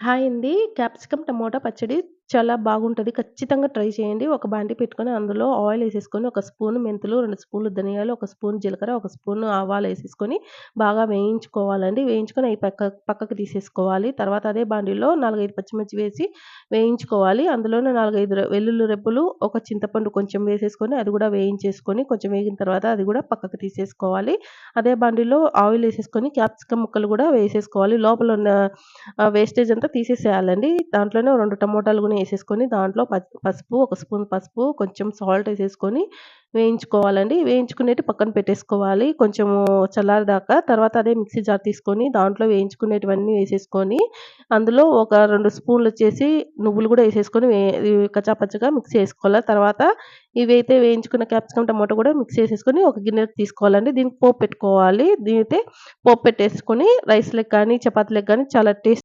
Hi అండి. Capsicum tomato పచ్చడి చాలా బాగుంటుంది ఖచ్చితంగా ట్రై చేయండి. ఒక బాండి పెట్టుకొని అందులో ఆయిల్ వేసేసుకొని ఒక స్పూన్ మెంతులు, రెండు స్పూన్లు ధనియాలు, ఒక స్పూన్ జీలకర్ర, ఒక స్పూన్ ఆవాలు వేసేసుకొని బాగా వేయించుకోవాలండి. వేయించుకొని అవి పక్క పక్కకు తీసేసుకోవాలి. తర్వాత అదే బాండీలో 4, 5 పచ్చిమిర్చి వేసి వేయించుకోవాలి. అందులోనే నాలుగైదు వెల్లుల్లి రెప్పులు ఒక చింతపండు కొంచెం వేసేసుకొని అది కూడా వేయించేసుకొని కొంచెం వేగిన తర్వాత అది కూడా పక్కకు తీసేసుకోవాలి. అదే బాండీలో ఆయిల్ వేసేసుకొని క్యాప్సికమ్ ముక్కలు కూడా వేసేసుకోవాలి. లోపల ఉన్న వేస్టేజ్ అంతా తీసేసేయాలండి. దాంట్లోనే రెండు టమోటాలు కూడా వేసేసుకొని దాంట్లో పసుపు, ఒక స్పూన్ పసుపు, కొంచెం సాల్ట్ వేసేసుకొని వేయించుకోవాలండి. వేయించుకునేటి పక్కన పెట్టేసుకోవాలి. కొంచెము చల్లారేదాకా. తర్వాత అదే మిక్సీ జార్ తీసుకొని దాంట్లో వేయించుకునేటివన్నీ వేసేసుకొని, అందులో ఒక రెండు స్పూన్లు వచ్చేసి నువ్వులు కూడా వేసేసుకొని వే పచ్చగా మిక్స్ మిక్సీ చేసుకోవాలి. తర్వాత ఇవైతే వేయించుకున్న క్యాప్సికమ్, టమాటో కూడా మిక్సీ ఏసేసుకొని ఒక గిన్నె తీసుకోవాలండి. దీనికి పోపు పెట్టుకోవాలి. దీనితే పోపు పెట్టేసుకొని రైస్‌లోకి కానీ, చపాతీలోకి కానీ చాలా టేస్ట్